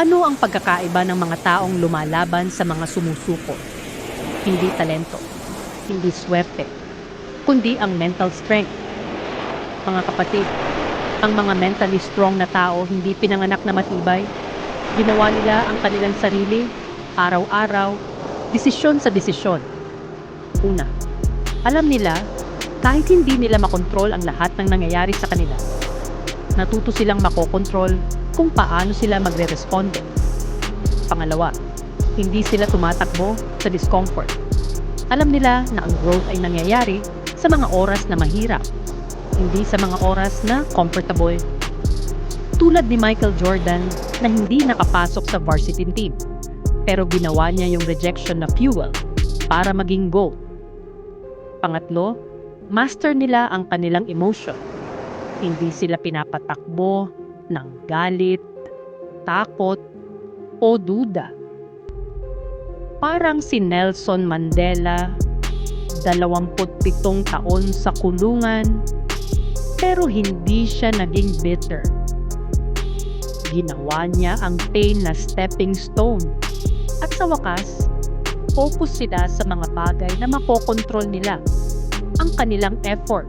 Ano ang pagkakaiba ng mga taong lumalaban sa mga sumusuko? Hindi talento, hindi swerte, kundi ang mental strength. Mga kapatid, ang mga mentally strong na tao hindi pinanganak na matibay. Ginawa nila ang kanilang sarili, araw-araw, desisyon sa desisyon. Una, alam nila kahit hindi nila makontrol ang lahat ng nangyayari sa kanila, natuto silang makokontrol kung paano sila magre-responde. Pangalawa, hindi sila tumatakbo sa discomfort. Alam nila na ang growth ay nangyayari sa mga oras na mahirap, hindi sa mga oras na comfortable. Tulad ni Michael Jordan na hindi nakapasok sa varsity team, pero ginawa niya yung rejection na fuel para maging GOAT. Pangatlo, master nila ang kanilang emotion. Hindi sila pinapatakbo ng galit, takot, o duda. Parang si Nelson Mandela, 27 taon sa kulungan, pero hindi siya naging bitter. Ginawa niya ang pain na stepping stone. At sa wakas, focus sila sa mga bagay na makokontrol nila ang kanilang effort.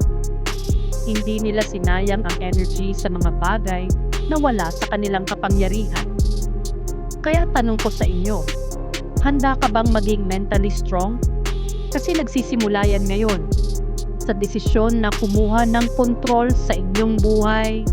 Hindi nila sinayang ang energy sa mga bagay na wala sa kanilang kapangyarihan. Kaya tanong ko sa inyo, handa ka bang maging mentally strong? Kasi nagsisimula yan ngayon sa desisyon na kumuha ng kontrol sa inyong buhay